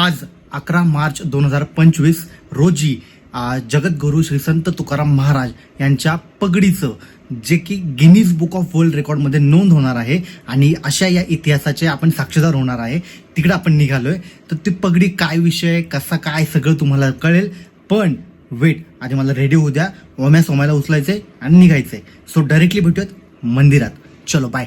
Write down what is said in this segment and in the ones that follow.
आज अकरा मार्च दोन हजार पंचवीस रोजी आ, जगद्गुरू श्री संत तुकाराम महाराज यांच्या पगडीचं जे की गिनीज बुक ऑफ वर्ल्ड रेकॉर्डमध्ये नोंद होणार आहे आणि अशा या इतिहासाचे आपण साक्षीदार होणार आहे. तिकडे आपण निघालोय. तर ती पगडी काय विषय कसा काय सगळं तुम्हाला कळेल. पण वेट आधी मला रेडी होऊ द्या. ओम्या सोमायला उचलायचंय आणि निघायचंय. सो डायरेक्टली भेटूयात मंदिरात. चलो बाय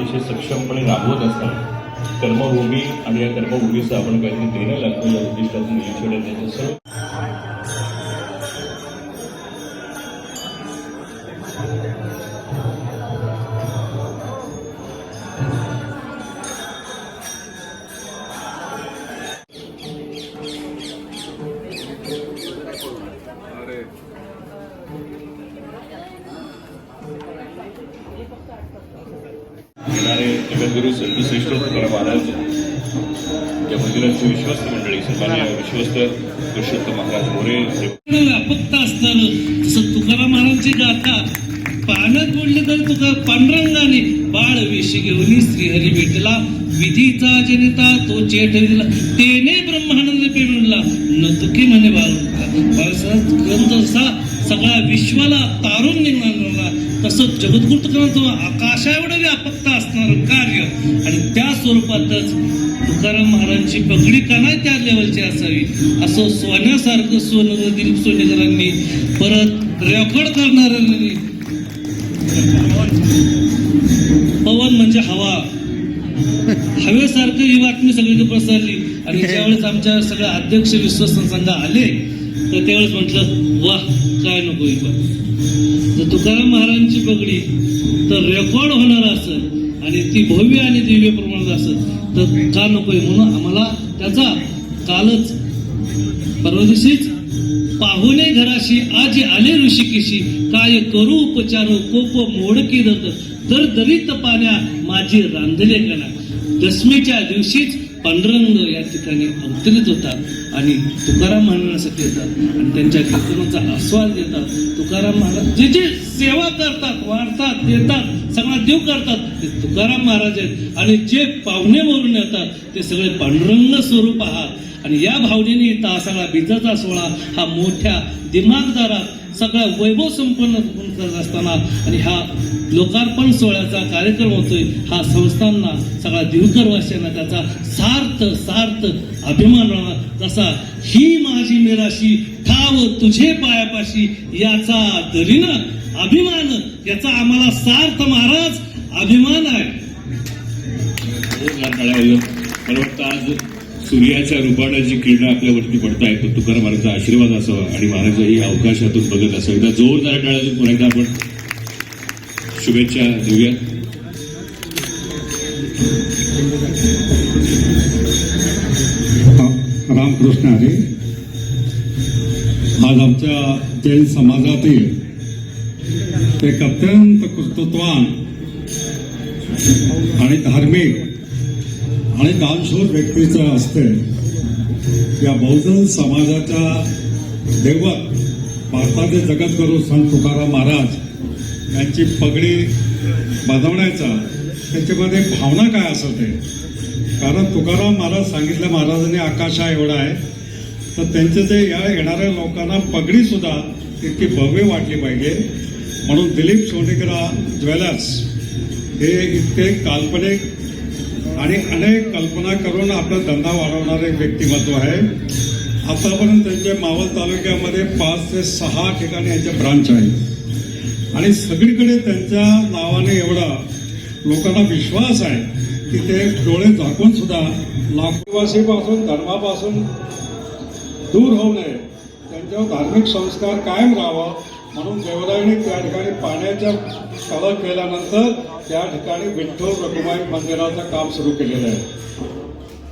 अतिशय सक्षमपणे राबवत असतात. कर्मभूमी आणि या कर्मभूमीचं आपण काहीतरी देणं लागतो या उद्दिष्टातून दिलीप त्यांच्या सर्व जगद्गुरू संतश्रेष्ठ तुकाराम महाराज. या मंदिराची विश्वस्त मंडळी सन्मान्य विश्वस्त पुरुषोत्तम महाराज मोरे. हे व्यापकता असताना जसं तुकाराम महाराजांची गाथा पाण्यात बोलले तर तुका पांडुरंगाने बाळ विष घेऊन श्रीहरी भेटला. विधीचा जनिता तो चेट दिला. तेने ब्रह्मानंद पेमला न तुकी म्हणे बाळ बाळासाहेब ग्रंथ असा. सगळ्या विश्वाला तारून निघणार तसं जगद्गुरु तुकारामांचं आकाशा एवढं व्यापकता असणारं कार्य. आणि त्या स्वरूपातच तुकाराम महाराजांची पगडी का नाही त्या लेवलची असावी? असं सोन्यासारखं सोनं दिलीप सोनेकरांनी परत रेकॉर्ड करणाऱ्यांनी. पवन म्हणजे हवा. हवेसारखं ही बातमी सगळीकडे प्रसारली आणि ज्यावेळेस आमच्या सगळ्या अध्यक्ष विश्वस्त संघ आले तर त्यावेळेस म्हटलं वा काय नको ही जर तुकाराम महाराजांची पगडी तर रेकॉर्ड होणार असेल आणि ती भव्य आणि दिव्य प्रमाणात असेल तर का नकोय म्हणून आम्हाला त्याचा कालच परवा दिवशीच पाहुणे घराशी आज आले ऋषिकेशी. काय करू उपचार कोप मोडकी दत दर दरित पाण्या माझी रांधले कणा दशमीच्या दिवशीच पांडुरंग या ठिकाणी अवतरित होतात आणि तुकाराम महाराजांसाठी येतात आणि त्यांच्या कीर्तनाचा आस्वाद घेतात. तुकाराम महाराज जे जे सेवा करतात वाढतात देतात सगळा देव करतात ते तुकाराम महाराज आहेत. आणि जे पाहुणे मोरून येतात ते सगळे पांडुरंग स्वरूप आहात. आणि या भावनेने तासाला सगळा बीजाचा सोहळा हा मोठ्या दिमागदारात सगळा वैभव संपन्न करत असताना आणि हा लोकार्पण सोहळ्याचा कार्यक्रम होतोय हा संस्थांना सगळा दिवकरवासियांना त्याचा सार्थ सार्थ अभिमान राहणार तसा ही माझी निराशी ठाव तुझे पायापाशी याचा दरीनं अभिमान याचा आम्हाला सार्थ महाराज अभिमान आहे. मला वाटतं आज सूर्याच्या रुपाणाची जी किरणं आपल्यावरती पडतायत पण तुकाराम महाराजांचा आशीर्वाद असावा आणि महाराजही अवकाशातून बघत असावं. एकदा जोरदार टाळातून पुन्हा एकदा आपण शुभेच्छा देऊया रामकृष्ण हरी आज आमच्या जैन समाजातील एक अत्यंत कर्तृत्वान आणि धार्मिक आणि दानशूर व्यक्तीचं असते या बहुजन समाजाच्या दैवत भारताचे जगद्गुरू संत तुकाराम महाराज यांची पगडी बजावण्याचा त्याच्यामध्ये भावना काय असते कारण तुकाराम महाराज सांगितलं महाराजांनी आकाशा एवढा आहे. तर त्यांचे जे या येणाऱ्या लोकांना पगडीसुद्धा इतकी भव्य वाटली पाहिजे. म्हणून दिलीप सोनेकरा ज्वेलर्स हे इतके काल्पनिक आणि अनेक कल्पना करून आपला धंदा वाढवणारे व्यक्तिमत्व आहे. आतापर्यंत त्यांच्या मावळ तालुक्यामध्ये पाच ते सहा ठिकाणी यांचे ब्रांच आहे आणि सगळीकडे त्यांच्या नावाने एवढा लोकांना विश्वास आहे की ते डोळे झाकून सुद्धा लाखवासीपासून धर्मापासून दूर होऊ नये. त्यांच्यावर धार्मिक संस्कार कायम राहावा. म्हणून देवराईने त्या ठिकाणी पाण्याच्या कळक केल्यानंतर त्या ठिकाणी विठ्ठल रघुमाई मंदिराचं काम सुरू केलेलं आहे.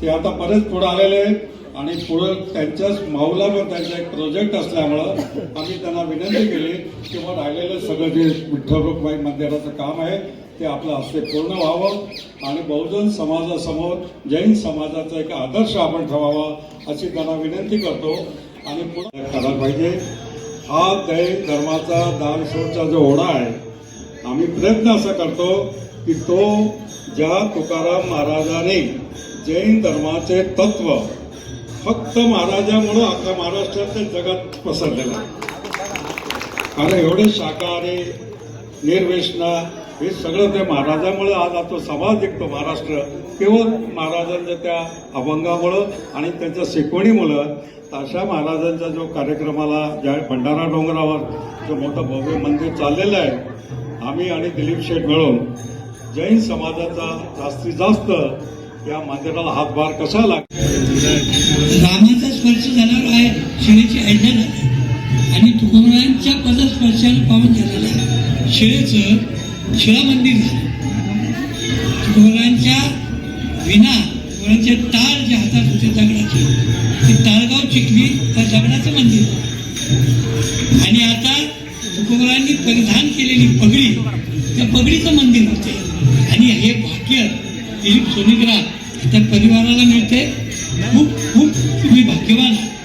ते आता बरेच पुढे आलेले आहेत आणि पुढं त्यांच्याच माऊला पण त्यांचा एक प्रोजेक्ट असल्यामुळं आम्ही त्यांना विनंती केली की मग राहिलेलं सगळं जे विठ्ठल रुक्माई मंदिराचं काम आहे ते आपलं हस्ते पूर्ण व्हावं आणि बहुजन समाजासमोर जैन समाजाचा एक आदर्श आपण ठेवावा अशी त्यांना विनंती करतो. आणि पुढे करायला पाहिजे. हा जैन धर्माचा दानशोरचा जो ओढा आहे आम्ही प्रयत्न असा करतो की तो ज्या तुकाराम महाराजाने जैन धर्माचे तत्व फक्त महाराजामुळं अख्खा महाराष्ट्रात ते जगात पसरलेलं आहे. कारण एवढे शाकाहारी निर्वेशना हे सगळं ते महाराजामुळे आज आता समाज दिसतो महाराष्ट्र. केवळ महाराजांच्या त्या अभंगामुळं आणि त्यांच्या शिकवणीमुळं अशा महाराजांच्या जो कार्यक्रमाला ज्या भंडारा डोंगरावर जो मोठं भव्य मंदिर चाललेलं आहे आम्ही आणि दिलीप शेठ मिळून जैन समाजाचा जास्तीत जास्त या मंदिराला हातभार कसा लागतो रामाचा स्पर्श झाल्यावर आहे शिळेची आज्ञा आणि तुकोबरायांच्या पदस्पर्शाने पावन शिळेचं शिळा मंदिर झालं. गोरांच्या विना गोरांचे टाळ जे हातात होते दगडाचे ते टाळगाव चिखली त्या दगडाचं मंदिर आणि आता तुकोबरांनी परिधान केलेली पगडी त्या पगडीचं मंदिर होते. आणि हे भाग्य दिलीप सोनीग्रा त्या परिवाराला मिळते. खूप खूप तुम्ही भाग्यवान आहात.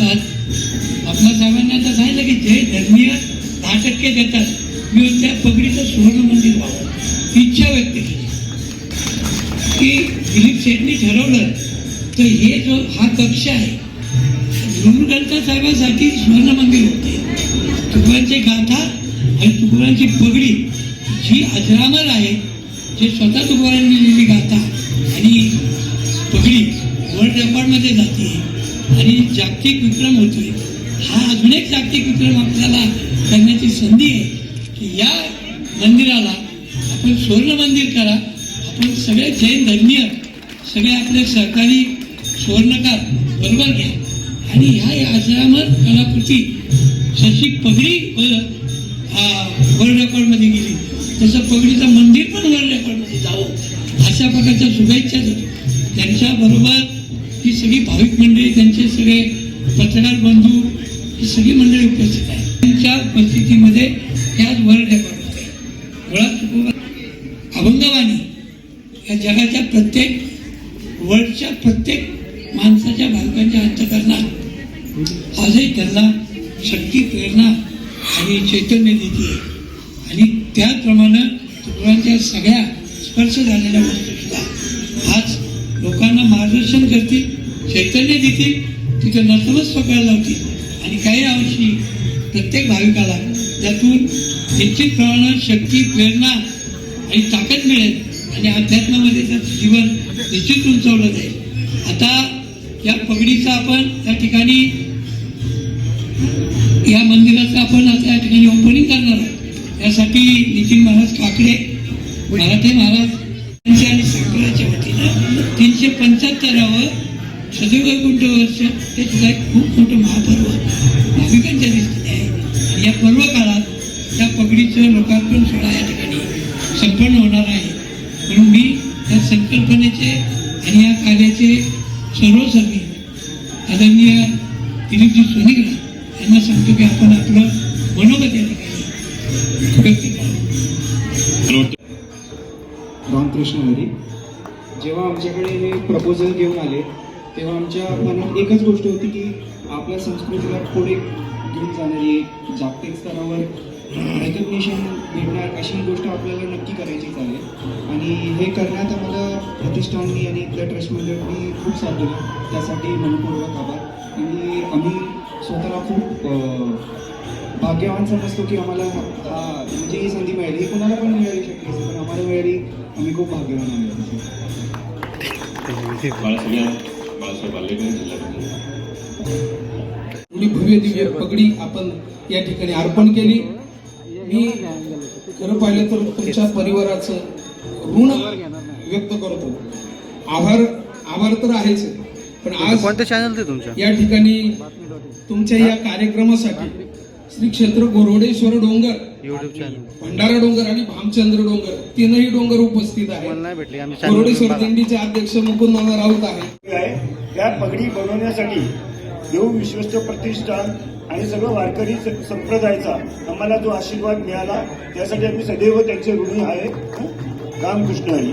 देतात आपल्या साहेबांनी आता सांगितलं की जे धर्मीय दहा टक्के देतात. मी त्या पगडीचं सुवर्ण मंदिर व्हावं. इच्छा व्यक्त केली. की दिलीप शेठनी ठरवलं तर हे जो हा कक्ष आहे गुरुग्रंथ साहेबांसाठी सुवर्ण मंदिर होते. तुकोबांची गाथा आणि तुकड्यांची पगडी जी अजरामर आहे जे स्वतः तुकड्यांनी लिहिलेली गाथा आणि पगडी वर्ल्ड रेकॉर्डमध्ये जाते. आणि जागतिक विक्रम होतोय. हा अजून एक जागतिक विक्रम आपल्याला करण्याची संधी आहे की या मंदिराला आपण सुवर्ण मंदिर करा. आपण सगळे जैन धर्मीय सगळे आपले सहकारी सुवर्णकार बरोबर घ्या. आणि ह्या अजरामर कलाकृती जशी पगडी वर्ल्ड रेकॉर्डमध्ये गेली. तसं पगडीचं मंदिर पण वर्ल्ड रेकॉर्डमध्ये जावं. अशा प्रकारच्या शुभेच्छा देतो. त्यांच्याबरोबर ही सगळी भाविक मंडळी त्यांचे सगळे पत्रकार बंधू ही सगळी मंडळी उपस्थित आहेत. त्यांच्या उपस्थितीमध्ये ह्याच वर्ल्ड रेकॉर्ड होते मुळात अभंगवाणी या जगाच्या प्रत्येक वर्ल्डच्या प्रत्येक माणसाच्या भाविकांच्या अंतकरणात आजही त्यांना शक्ती प्रेरणा आणि चैतन्य देते. आणि त्याचप्रमाणे तुकोबांच्या सगळ्या स्पर्श झालेल्या वस्तू मार्गदर्शन करतील चैतन्य देतील तिथं नतमस्तक करायला लावतील. आणि काही अंशी प्रत्येक भाविकाला त्यातून निश्चित प्रमाणात शक्ती प्रेरणा आणि ताकद मिळेल आणि अध्यात्मामध्ये त्याचं जीवन निश्चित उंचवलं जाईल. आता या पगडीचा आपण त्या ठिकाणी या मंदिराचं आपण आता या ठिकाणी ओपनिंग करणार आहोत. यासाठी नितीन महाराज काकडे मराठे महाराज आणि साखराच्या वतीनं तीनशे पंच्याहत्तरावं सदैव वैकुंठ वर्ष. हे सुद्धा एक खूप मोठं महापर्व. भाविकांच्या दृष्टीने आहे. आणि या पर्व काळात त्या पगडीचं लोकार्पण सोहळा या ठिकाणी संपन्न होणार आहे. म्हणून मी या संकल्पनेचे आणि या कार्याचे सर्वसर्वी आदरणीय दिलीपजी सोनिग्रा यांना सांगतो की आपण आपलं मनोगत या ठिकाणी व्यक्त रामकृष्ण हरी जेव्हा आमच्याकडे हे प्रपोजल घेऊन आले तेव्हा आमच्या मनात एकच गोष्ट होती की आपल्या संस्कृतीला पुढे घेऊन जाणारी जागतिक स्तरावर रेकग्निशन भेटणार अशी गोष्ट आपल्याला नक्की करायचीच आहे आणि हे करण्यात आम्हाला प्रतिष्ठाननी आणि इथल्या ट्रस्ट मंडळांनी खूप साथ दिला. त्यासाठी मनपूर्वक आभार. आणि आम्ही स्वतःला खूप भाग्यवान समजतो की आम्हाला म्हणजे ही संधी मिळाली. ही कुणाला पण मिळाली शकते पण आम्हाला मिळाली आम्ही खूप भाग्यवान आहोत बाळासाहेब बाळासाहेब आलेकर जिल्हा एवढी भव्य दिव्य पगडी आपण या ठिकाणी अर्पण केली मी खरं पाहिलं तर तुमच्या परिवाराचं ऋण व्यक्त करतो। आभार आभार तर आहेच आहे. पण आज कोणत्या चॅनल ते तुमच्या या ठिकाणी तुमच्या या कार्यक्रमासाठी श्री क्षेत्र गोरवडेश्वर डोंगर. युट्यूब चॅनल भंडारा डोंगर आणि भामचंद्र डोंगर. तीनही डोंगर उपस्थित आहेत. गोरवडेश्वर चॅनल दिंडीचे अध्यक्ष मुकुंद राऊत आहेत. आहे त्या पगडी बनवण्यासाठी देव विश्वस्त प्रतिष्ठान आणि सर्व वारकरी स- संप्रदायाचा आम्हाला जो आशीर्वाद मिळाला त्यासाठी आम्ही सदैव त्यांचे ऋणी आहे. रामकृष्ण हरी.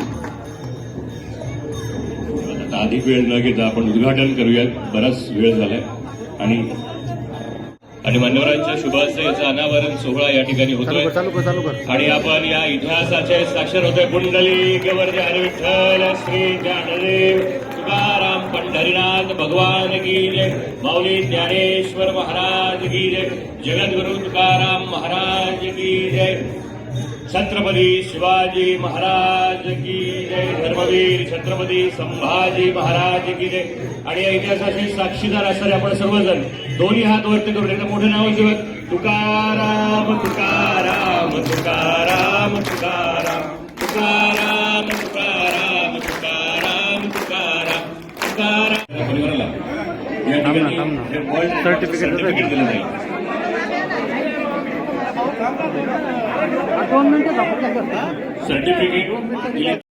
आता अधिक वेळ न घेता आपण उद्घाटन करूयात. बराच वेळ झालाय. आणि आणि मान्यवरांच्या शुभाचे याचा अनावरण सोहळा या ठिकाणी होतोय. आणि आपण या इतिहासाचे साक्षर होतोय पुंडली गवर्ज हरी विठ्ठल श्री ज्ञानदेव तुकाराम पंढरीनाथ भगवान की जय. माऊली ज्ञानेश्वर महाराज की जय. जगद्गुरु तुकाराम महाराज की जय. छत्रपती शिवाजी महाराज की जय. धर्मवीर छत्रपती संभाजी महाराज की जय. आणि या इतिहासाचे साक्षीदार असणारे आपण सर्वजण दोन्ही हात वरती करून एकदा मोठे नाव घेऊयात तुकाराम तुकाराम तुकाराम तुकाराम तुकाराम तुकाराम तुकाराम तुकाराम तुकाराम परिवाराला या थांब ना, ठिकाणी थांब ना. हे world Certificate देतो. certificate दिलं जाईल सर्टिफिकेट